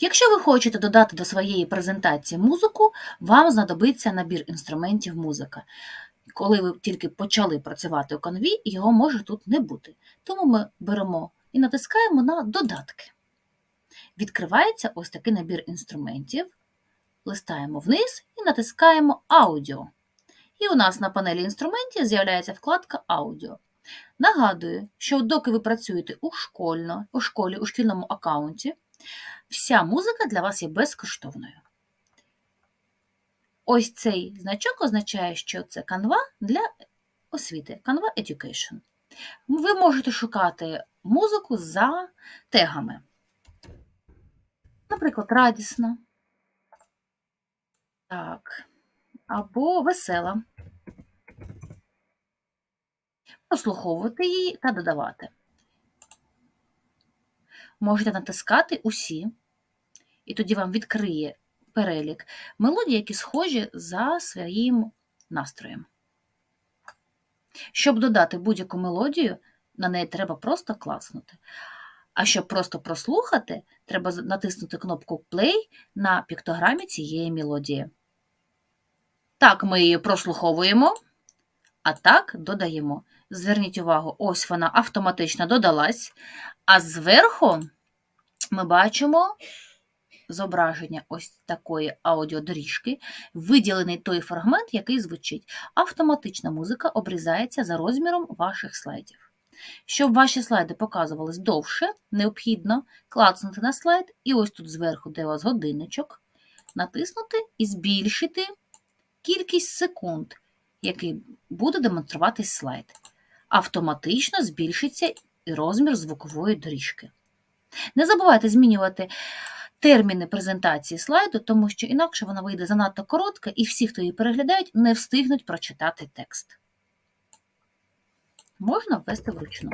Якщо ви хочете додати до своєї презентації музику, вам знадобиться набір інструментів музика. Коли ви тільки почали працювати у канві, його може тут не бути. Тому ми беремо і натискаємо на додатки. Відкривається ось такий набір інструментів. Листаємо вниз і натискаємо аудіо. І у нас на панелі інструментів з'являється вкладка Аудіо. Нагадую, що доки ви працюєте у, школьно, у школі, у шкільному аккаунті, вся музика для вас є безкоштовною. Ось цей значок означає, що це канва для освіти, Canva Education. Ви можете шукати музику за тегами. Наприклад, радісна. Так. Або весела. Прослуховувати її та додавати. Можете натискати усі, і тоді вам відкриє перелік мелодій, які схожі за своїм настроєм. Щоб додати будь-яку мелодію, на неї треба просто класнути. А щоб просто прослухати, треба натиснути кнопку Play на піктограмі цієї мелодії. Так, ми її прослуховуємо, а так додаємо. Зверніть увагу, ось вона автоматично додалась, а зверху ми бачимо зображення ось такої аудіодоріжки, виділений той фрагмент, який звучить. Автоматична музика обрізається за розміром ваших слайдів. Щоб ваші слайди показувались довше, необхідно клацнути на слайд, і ось тут зверху, де у вас годинничок, натиснути і збільшити кількість секунд, який буде демонструватись слайд. Автоматично збільшиться і розмір звукової доріжки. Не забувайте змінювати терміни презентації слайду, тому що інакше вона вийде занадто коротка, і всі, хто її переглядають, не встигнуть прочитати текст. Можна ввести вручну.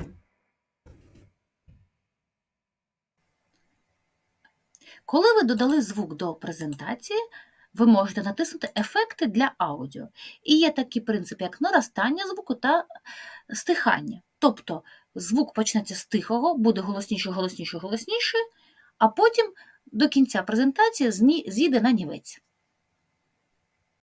Коли ви додали звук до презентації, ви можете натиснути Ефекти для аудіо. І є такі принципи, як наростання звуку та стихання. Тобто звук почнеться з тихого, буде голосніше, голосніше, голосніше, а потім до кінця презентації зійде на нівець.